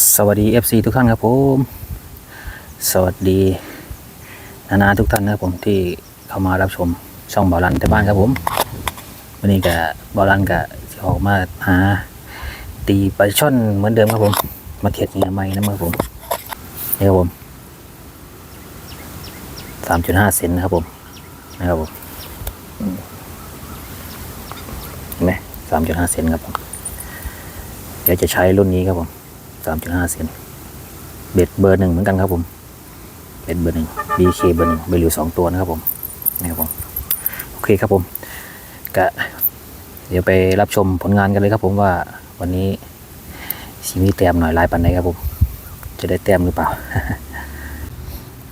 สวัสดี FC ทุกท่านครับผม สวัสดี นานาทุกท่านนะครับผมที่เข้ามารับชมช่องบอลันแต่บ้านครับผมวันนี้กับบอลันกับออกมาหา ตีปลาช่อนเหมือนเดิมครับผม มาเข็ดเงียใหม่นะครับผมนี่ครับผมสามจุดห้าเซนนะครับผมนะครับผมเห็นไหมสามจุดห้าเซนครับผมเดี๋ยวจะใช้รุ่นนี้ครับผม สามจุดห้าเซนเบ็ดเบอร์หนึ่งเหมือนกันครับผมเบ็ดเบอร์หนึ่ง BK เบอร์หนึ่งเบลิวสองตัวนะครับผมนี่ครับผมโอเคครับผมกะเดี๋ยวไปรับชมผลงานกันเลยครับผมว่าวันนี้สีมีแต้มหน่อยลายปันไหนครับผม จะได้แต้มหรือเปล่า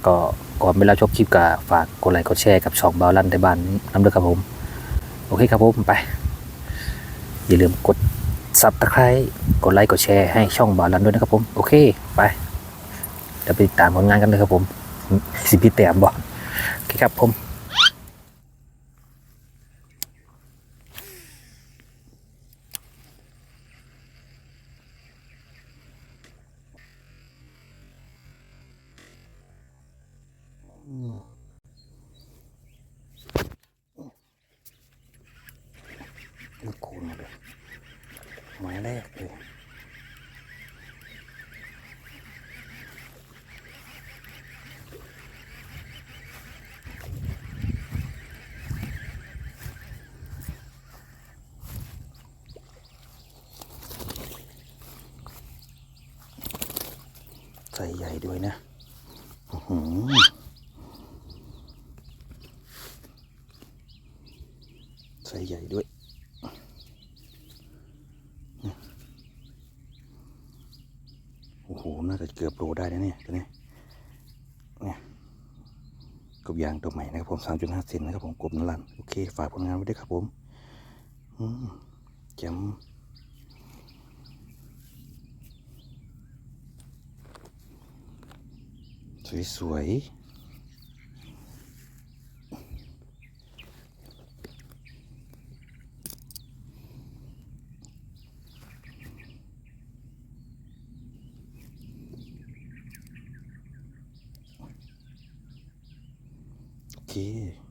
ก็ก่อนไปรับชมคลิปกะฝากกดไลค์กดแชร์กับช่องบาลันในบ้านน้ำเด้อครับผม โอเคครับผมไป อย่าลืมกด ซับตะไคร้กดไลค์กดแชร์ให้ช่องบาลันด้วยนะครับผมโอเคไปเดี๋ยวไปติดตามผลงานกันเลยครับผมสิพี่แต้มบอกโอเคครับผมลูกคูณเลย หมายแรกเลยใส่ใหญ่ด้วยนะอือใส่ใหญ่ด้วย โอ้โห น่าจะเกือบโลได้นะเนี่ยตัวนี้ เนี่ยกบยางตัวใหม่นะครับผม 3.5 เซนนะครับผมกบนลัน โอเค ฝากผลงานไว้ด้วยครับผม อืมแจ่มสวยๆ โอเค